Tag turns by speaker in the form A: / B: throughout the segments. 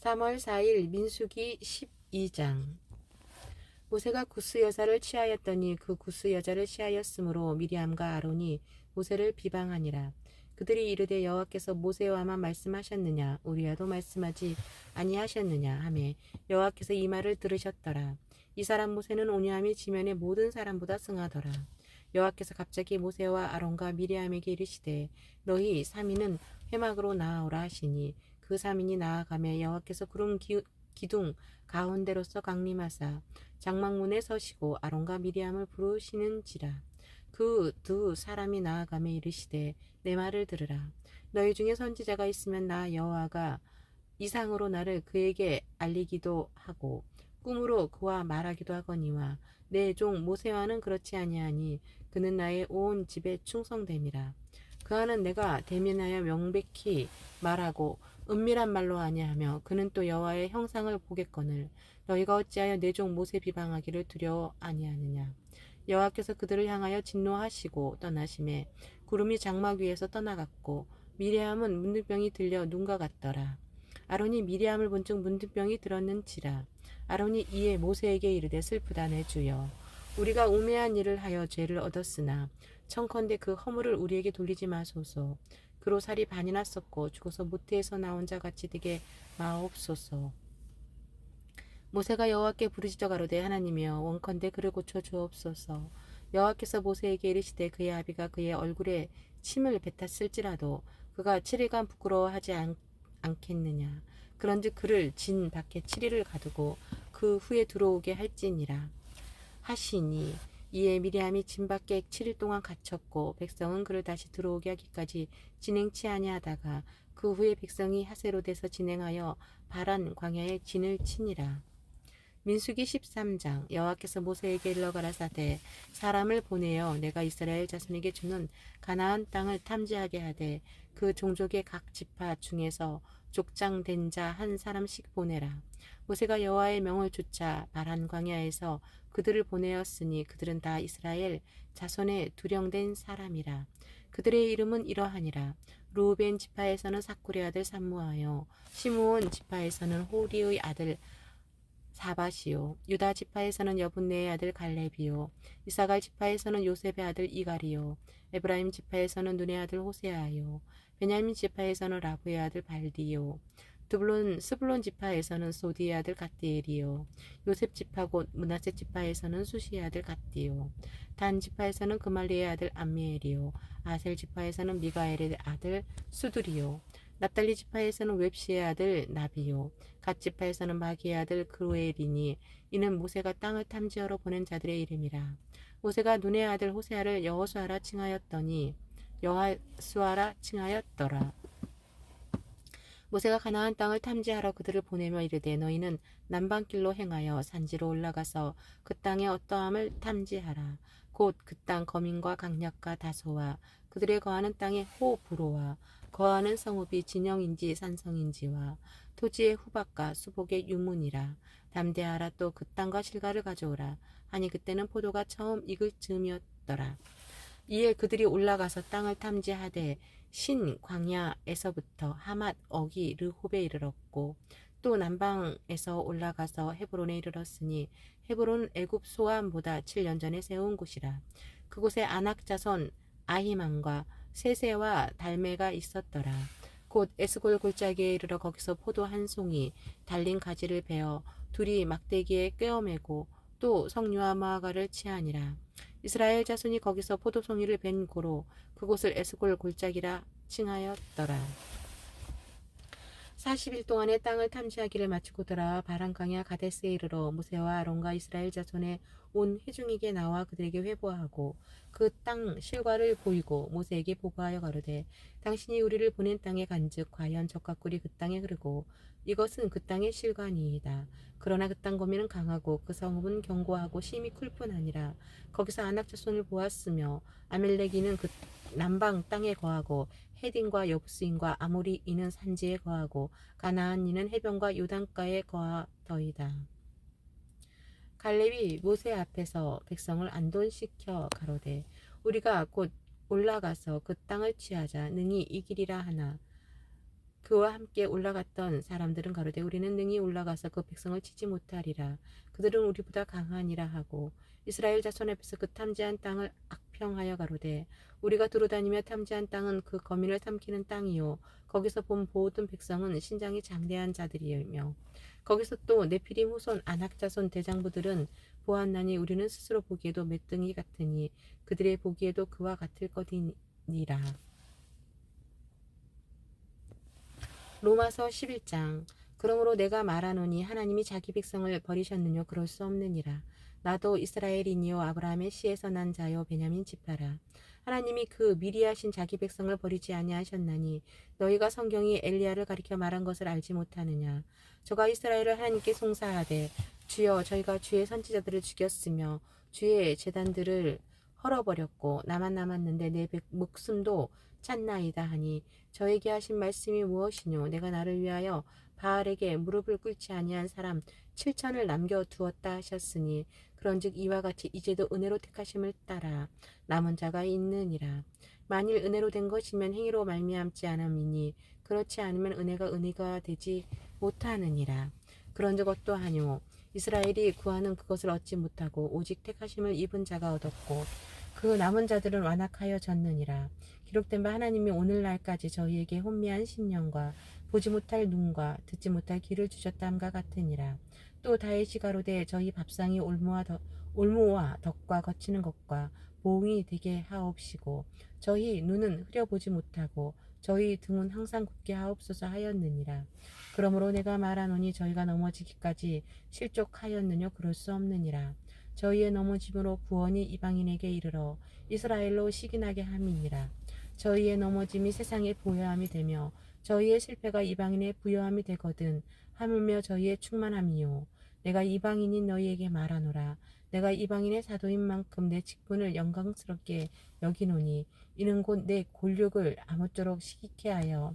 A: 3월 4일 민수기 12장. 모세가 구스 여자를 취하였더니 그 구스 여자를 취하였으므로 미리암과 아론이 모세를 비방하니라. 그들이 이르되 여호와께서 모세와만 말씀하셨느냐? 우리와도 말씀하지 아니하셨느냐? 하매 여호와께서 이 말을 들으셨더라. 이 사람 모세는 온유함이 지면의 모든 사람보다 승하더라. 여호와께서 갑자기 모세와 아론과 미리암에게 이르시되 너희 삼인은 회막으로 나아오라 하시니 그 삼인이 나아가며 여호와께서 구름 기, 기둥 가운데로서 강림하사 장막문에 서시고 아론과 미리암을 부르시는지라. 그 두 사람이 나아가며 이르시되 내 말을 들으라. 너희 중에 선지자가 있으면 나 여호와가 이상으로 나를 그에게 알리기도 하고 꿈으로 그와 말하기도 하거니와 내 종 모세와는 그렇지 아니하니 그는 나의 온 집에 충성됨이라 그와는 내가 대면하여 명백히 말하고 은밀한 말로 아니하며 그는 또 여호와의 형상을 보겠거늘 너희가 어찌하여 내 종 모세 비방하기를 두려워 아니하느냐? 여호와께서 그들을 향하여 진노하시고 떠나심에 구름이 장막 위에서 떠나갔고 미리암은 문득병이 들려 눈과 같더라. 아론이 미리암을 본즉 문득병이 들었는지라. 아론이 이에 모세에게 이르되 슬프다 내 주여 우리가 우매한 일을 하여 죄를 얻었으나 청컨대 그 허물을 우리에게 돌리지 마소서. 그로 살이 반이나 썩고 죽어서 모태에서 나온 자 같이 되게 마옵소서. 모세가 여호와께 부르짖어 가로되 하나님이여 원컨대 그를 고쳐 주옵소서. 여호와께서 모세에게 이르시되 그의 아비가 그의 얼굴에 침을 뱉었을지라도 그가 7일간 부끄러워하지 않, 않겠느냐. 그런즉 그를 진 밖에 7일을 가두고 그 후에 들어오게 할지니라. 하시니 이에 미리암이 진 밖에 7일 동안 갇혔고 백성은 그를 다시 들어오게 하기까지 진행치 아니하다가 그 후에 백성이 하세로돼서 진행하여 바란 광야에 진을 치니라. 민수기 13장 여호와께서 모세에게 일러 가라사대 사람을 보내어 내가 이스라엘 자손에게 주는 가나안 땅을 탐지하게 하되 그 종족의 각 지파 중에서 족장된 자 한 사람씩 보내라. 모세가 여호와의 명을 쫓아 바란 광야에서 그들을 보내었으니 그들은 다 이스라엘 자손의 두령된 사람이라. 그들의 이름은 이러하니라. 루벤 지파에서는 사쿠리 아들 삼무하여 시므온 지파에서는 호리의 아들 사바시요 유다 지파에서는 여분네의 아들 갈렙이요 이사갈 지파에서는 요셉의 아들 이갈이요 에브라임 지파에서는 눈의 아들 호세아요 베냐민 지파에서는 라브의 아들 발디요 두블론 스불론 지파에서는 소디의 아들 갓디엘이요 요셉 지파 곧 문하세 지파에서는 수시의 아들 갓디요 단 지파에서는 그말리의 아들 암미엘이요 아셀 지파에서는 미가엘의 아들 수두리요 납달리 지파에서는 웹시의 아들 나비요 갓 지파에서는 마기의 아들 그로엘이니 이는 모세가 땅을 탐지하러 보낸 자들의 이름이라. 모세가 눈의 아들 호세아를 여호수아라 칭하였더니 여호수아라 칭하였더라. 모세가 가나안 땅을 탐지하러 그들을 보내며 이르되 너희는 남방길로 행하여 산지로 올라가서 그 땅의 어떠함을 탐지하라. 곧 그 땅 거민과 강약과 다소와 그들의 거하는 땅의 호부로와 거하는 성읍이 진영인지 산성인지와 토지의 후박과 수복의 유문이라. 담대하라 또 그 땅과 실과를 가져오라. 하니 그때는 포도가 처음 익을 즈음이었더라 이에 그들이 올라가서 땅을 탐지하되 신 광야에서부터 하맛 어기 르홉에 이르렀고 또 남방에서 올라가서 헤브론에 이르렀으니 헤브론 애굽 소암보다 7년 전에 세운 곳이라. 그곳에 아낙 자손 아히만과 세세와 달메가 있었더라. 곧 에스골 골짜기에 이르러 거기서 포도 한 송이 달린 가지를 베어 둘이 막대기에 꿰어매고 또 성류와 마아가를 취하니라 이스라엘 자손이 거기서 포도송이를 벤 고로 그곳을 에스골 골짜기라 칭하였더라. 40일 동안의 땅을 탐지하기를 마치고 돌아와 바란강야 가데스에 이르러 모세와 아론과 이스라엘 자손의 온 회중에게 나와 그들에게 회보하고 그 땅 실과를 보이고 모세에게 보고하여 가로되 당신이 우리를 보낸 땅에 간즉 과연 적과 꿀이 그 땅에 흐르고 이것은 그 땅의 실과니이다. 그러나 그 땅 거민은 강하고 그 성읍은 견고하고 심히 클 뿐 아니라 거기서 아낙 자손을 보았으며 아멜렉이는 그 남방 땅에 거하고 헤딘과 여부스인과 아모리 이는 산지에 거하고 가나안 이는 해변과 요단가에 거하더이다. 갈렙이 모세 앞에서 백성을 안돈시켜 가로되 우리가 곧 올라가서 그 땅을 취하자. 능히 이기리라 하나. 그와 함께 올라갔던 사람들은 가로되 우리는 능히 올라가서 그 백성을 치지 못하리라. 그들은 우리보다 강하니라 하고 이스라엘 자손 앞에서 그 탐지한 땅을 악평하여 가로되 우리가 두루다니며 탐지한 땅은 그 거민을 삼키는 땅이요. 거기서 본 모든 백성은 신장이 장대한 자들이며 거기서 또 네피림 후손 아낙 자손 대장부들은 보았나니 우리는 스스로 보기에도 맷등이 같으니 그들의 보기에도 그와 같을 것이니라. 로마서 11장 그러므로 내가 말하노니 하나님이 자기 백성을 버리셨느뇨 그럴 수 없느니라. 나도 이스라엘이니요 아브라함의 씨에서 난 자요 베냐민 지파라. 하나님이 그 미리 하신 자기 백성을 버리지 아니하셨나니 너희가 성경이 엘리야를 가리켜 말한 것을 알지 못하느냐. 저가 이스라엘을 하나님께 송사하되 주여 저희가 주의 선지자들을 죽였으며 주의 재단들을 헐어버렸고 나만 남았는데 내 백- 목숨도 찼나이다 하니 저에게 하신 말씀이 무엇이뇨 내가 나를 위하여 바알에게 무릎을 꿇지 아니한 사람 7천을 남겨 두었다 하셨으니 그런즉 이와 같이 이제도 은혜로 택하심을 따라 남은 자가 있느니라. 만일 은혜로 된 것이면 행위로 말미암지 않음이니 그렇지 않으면 은혜가 은혜가 되지 못하느니라. 그런즉 어떠하뇨? 이스라엘이 구하는 그것을 얻지 못하고 오직 택하심을 입은 자가 얻었고 그 남은 자들은 완악하여 졌느니라. 기록된 바 하나님이 오늘날까지 저희에게 혼미한 신령과 보지 못할 눈과 듣지 못할 귀를 주셨다함과 같으니라. 또 다윗이 가로되 저희 밥상이 올무와, 덕, 올무와 덕과 거치는 것과 보응이 되게 하옵시고 저희 눈은 흐려보지 못하고 저희 등은 항상 굳게 하옵소서 하였느니라. 그러므로 내가 말하노니 저희가 넘어지기까지 실족하였느뇨 그럴 수 없느니라. 저희의 넘어짐으로 구원이 이방인에게 이르러 이스라엘로 시기나게 함이니라. 저희의 넘어짐이 세상의 보여함이 되며 저희의 실패가 이방인의 부여함이 되거든 하물며 저희의 충만함이요. 내가 이방인인 너희에게 말하노라. 내가 이방인의 사도인 만큼 내 직분을 영광스럽게 여기노니 이는 곧 내 골육을 아무쪼록 시기케 하여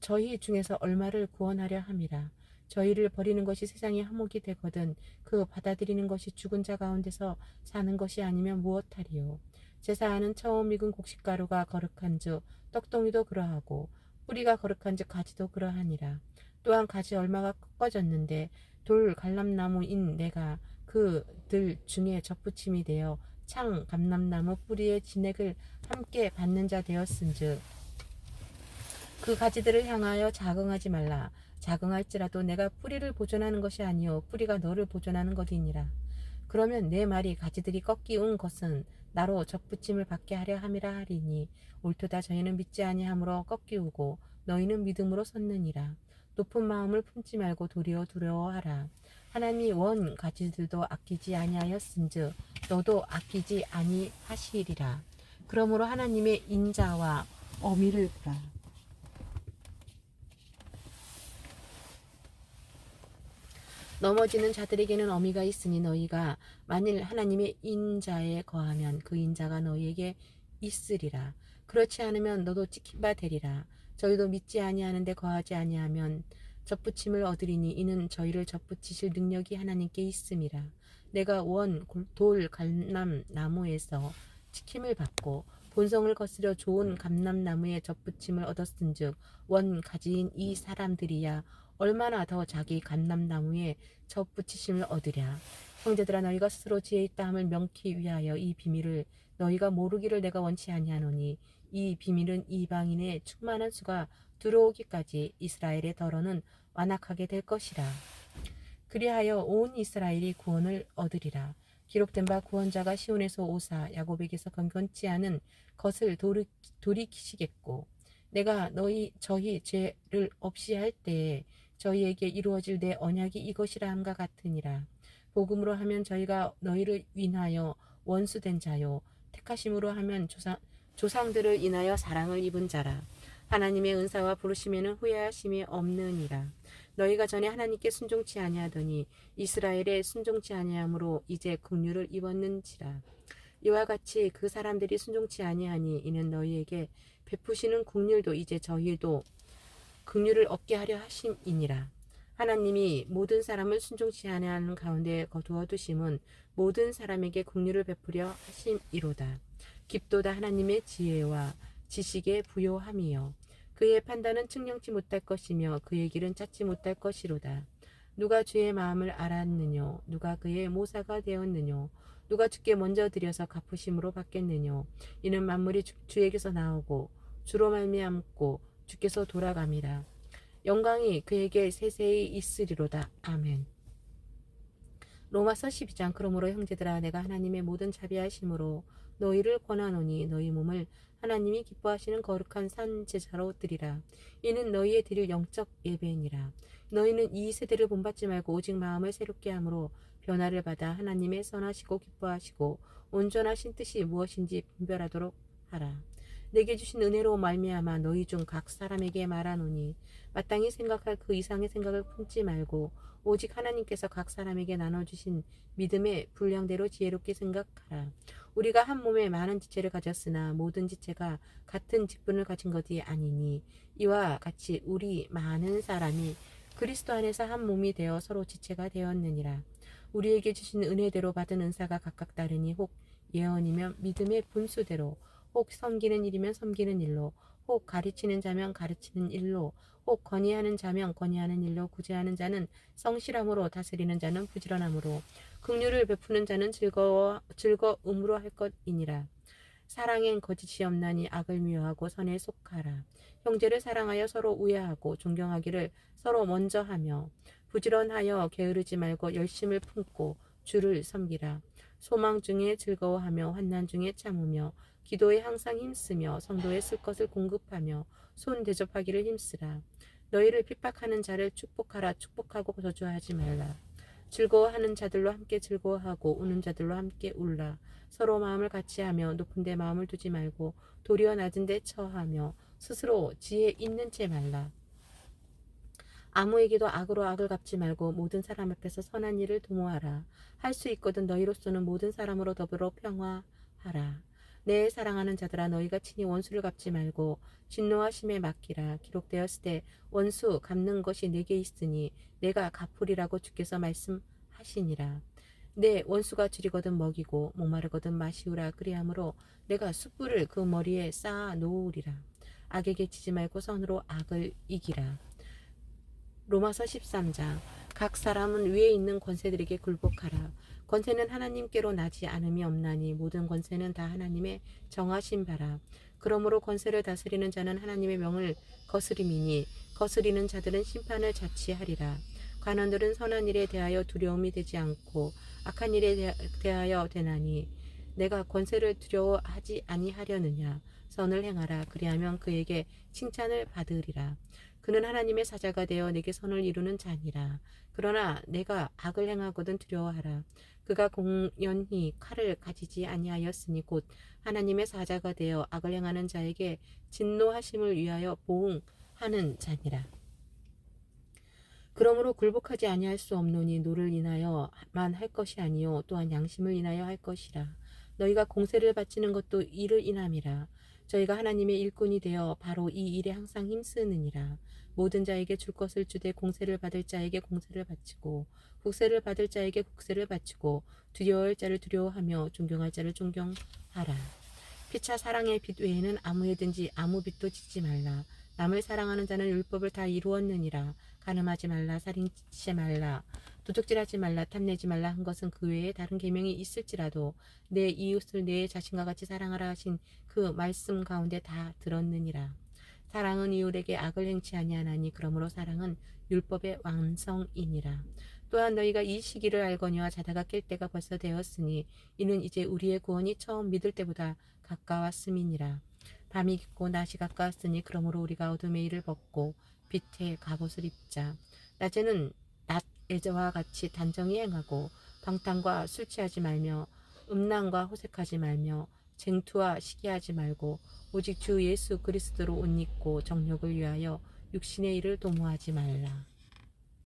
A: 저희 중에서 얼마를 구원하려 함이라. 저희를 버리는 것이 세상의 화목이 되거든 그 받아들이는 것이 죽은 자 가운데서 사는 것이 아니면 무엇하리요? 제사하는 처음 익은 곡식가루가 거룩한 즉 떡동이도 그러하고 뿌리가 거룩한즉 가지도 그러하니라. 또한 가지 얼마가 꺾어졌는데 돌 갈람나무인 내가 그들 중에 접붙임이 되어 창 감람나무 뿌리의 진액을 함께 받는 자 되었은즉 그 가지들을 향하여 자긍하지 말라. 자긍할지라도 내가 뿌리를 보존하는 것이 아니요 뿌리가 너를 보존하는 것이니라. 그러면 내 말이 가지들이 꺾이운 것은 나로 접붙임을 받게 하려 함이라 하리니 옳도다. 저희는 믿지 아니함으로 꺾이우고 너희는 믿음으로 섰느니라. 높은 마음을 품지 말고 도리어 두려워하라. 하나님이 원 가지들도 아끼지 아니하였은즉 너도 아끼지 아니하시리라. 그러므로 하나님의 인자와 어미를 보라 넘어지는 자들에게는 어미가 있으니 너희가 만일 하나님의 인자에 거하면 그 인자가 너희에게 있으리라. 그렇지 않으면 너도 찍힌 바 되리라. 저희도 믿지 아니하는데 거하지 아니하면 접붙임을 얻으리니 이는 저희를 접붙이실 능력이 하나님께 있음이라. 내가 원 돌 감람 나무에서 지킴을 받고 본성을 거스려 좋은 감람나무에 접붙임을 얻었은즉 원 가지인 이 사람들이야 얼마나 더 자기 감람나무에 접붙이심을 얻으랴. 형제들아 너희가 스스로 지혜 있다 함을 명키 위하여 이 비밀을 너희가 모르기를 내가 원치 아니하노니 이 비밀은 이방인의 충만한 수가 들어오기까지 이스라엘의 덜어는 완악하게 될 것이라. 그리하여 온 이스라엘이 구원을 얻으리라. 기록된 바 구원자가 시온에서 오사 야곱에게서 건건치 않은 것을 돌이, 돌이키시겠고 내가 너희 저희 죄를 없이 할 때에 저희에게 이루어질 내 언약이 이것이라 함과 같으니라. 복음으로 하면 저희가 너희를 인하여 원수된 자요 택하심으로 하면 조상, 조상들을 인하여 사랑을 입은 자라. 하나님의 은사와 부르심에는 후회하심이 없느니라. 너희가 전에 하나님께 순종치 아니하더니 이스라엘에 순종치 아니함으로 이제 긍휼을 입었는지라. 이와 같이 그 사람들이 순종치 아니하니 이는 너희에게 베푸시는 긍휼도 이제 저희도 긍휼을 얻게 하려 하심이니라. 하나님이 모든 사람을 순종치 아니하는 가운데 거두어 두심은 모든 사람에게 긍휼을 베푸려 하심이로다. 깊도다 하나님의 지혜와 지식의 부요함이요 그의 판단은 측량치 못할 것이며 그의 길은 찾지 못할 것이로다. 누가 주의 마음을 알았느뇨? 누가 그의 모사가 되었느뇨? 누가 주께 먼저 드려서 갚으심으로 받겠느뇨? 이는 만물이 주, 주에게서 나오고 주로 말미암고 주께서 돌아갑니다. 영광이 그에게 세세히 있으리로다. 아멘. 로마서 12장 그러므로 형제들아 내가 하나님의 모든 자비하심으로 너희를 권하노니 너희 몸을 하나님이 기뻐하시는 거룩한 산 제사로 드리라. 이는 너희의 드릴 영적 예배니라. 너희는 이 세대를 본받지 말고 오직 마음을 새롭게 함으로 변화를 받아 하나님의 선하시고 기뻐하시고 온전하신 뜻이 무엇인지 분별하도록 하라. 내게 주신 은혜로 말미암아 너희 중 각 사람에게 말하노니 마땅히 생각할 그 이상의 생각을 품지 말고 오직 하나님께서 각 사람에게 나눠주신 믿음의 분량대로 지혜롭게 생각하라. 우리가 한 몸에 많은 지체를 가졌으나 모든 지체가 같은 직분을 가진 것이 아니니 이와 같이 우리 많은 사람이 그리스도 안에서 한 몸이 되어 서로 지체가 되었느니라. 우리에게 주신 은혜대로 받은 은사가 각각 다르니 혹 예언이면 믿음의 분수대로 혹 섬기는 일이면 섬기는 일로 혹 가르치는 자면 가르치는 일로 혹 건의하는 자면 건의하는 일로 구제하는 자는 성실함으로 다스리는 자는 부지런함으로 긍휼을 베푸는 자는 즐거워 즐거움으로 할 것이니라. 사랑엔 거짓이 없나니 악을 미워하고 선에 속하라. 형제를 사랑하여 서로 우애하고 존경하기를 서로 먼저 하며 부지런하여 게으르지 말고 열심을 품고 주를 섬기라. 소망 중에 즐거워하며 환난 중에 참으며 기도에 항상 힘쓰며 성도에 쓸 것을 공급하며 손 대접하기를 힘쓰라. 너희를 핍박하는 자를 축복하라 축복하고 저주하지 말라. 즐거워하는 자들로 함께 즐거워하고 우는 자들로 함께 울라. 서로 마음을 같이 하며 높은 데 마음을 두지 말고 도리어 낮은 데 처하며 스스로 지혜 있는 채 말라. 아무에게도 악으로 악을 갚지 말고 모든 사람 앞에서 선한 일을 도모하라. 할 수 있거든 너희로서는 모든 사람으로 더불어 평화하라. 내 사랑하는 자들아 너희가 친히 원수를 갚지 말고 진노하심에 맡기라. 기록되었을 때 원수 갚는 것이 내게 있으니 내가 갚으리라고 주께서 말씀하시니라. 내 원수가 줄이거든 먹이고 목마르거든 마시우라 그리하므로 내가 숯불을 그 머리에 쌓아 놓으리라. 악에게 치지 말고 선으로 악을 이기라. 로마서 13장 각 사람은 위에 있는 권세들에게 굴복하라. 권세는 하나님께로 나지 않음이 없나니 모든 권세는 다 하나님의 정하신 바라. 그러므로 권세를 다스리는 자는 하나님의 명을 거스림이니 거스리는 자들은 심판을 자치하리라. 관원들은 선한 일에 대하여 두려움이 되지 않고 악한 일에 대하여 되나니 내가 권세를 두려워하지 아니하려느냐? 선을 행하라. 그리하면 그에게 칭찬을 받으리라. 그는 하나님의 사자가 되어 내게 선을 이루는 자니라. 그러나 내가 악을 행하거든 두려워하라 그가 공연히 칼을 가지지 아니하였으니 곧 하나님의 사자가 되어 악을 행하는 자에게 진노하심을 위하여 보응하는 자니라. 그러므로 굴복하지 아니할 수 없노니 노를 인하여만 할 것이 아니요 또한 양심을 인하여 할 것이라. 너희가 공세를 바치는 것도 이를 인함이라. 저희가 하나님의 일꾼이 되어 바로 이 일에 항상 힘쓰느니라. 모든 자에게 줄 것을 주되 공세를 받을 자에게 공세를 바치고 국세를 받을 자에게 국세를 바치고 두려워할 자를 두려워하며 존경할 자를 존경하라. 피차 사랑의 빛 외에는 아무에든지 아무 빛도 짓지 말라. 남을 사랑하는 자는 율법을 다 이루었느니라. 가늠하지 말라 살인치 말라. 도적질하지 말라 탐내지 말라 한 것은 그 외에 다른 계명이 있을지라도 내 이웃을 내 자신과 같이 사랑하라 하신 그 말씀 가운데 다 들었느니라. 사랑은 이웃에게 악을 행치 아니하나니 그러므로 사랑은 율법의 완성이니라 또한 너희가 이 시기를 알거니와 자다가 깰 때가 벌써 되었으니 이는 이제 우리의 구원이 처음 믿을 때보다 가까웠음이니라 밤이 깊고 낮이 가까웠으니 그러므로 우리가 어둠의 일을 벗고 빛의 갑옷을 입자. 낮에는 낮에와 같이 단정히 행하고 방탕과 술 취하지 말며 음란과 호색하지 말며 쟁투와 시기하지 말고 오직 주 예수 그리스도로 옷 입고 정욕을 위하여 육신의 일을 도모하지 말라.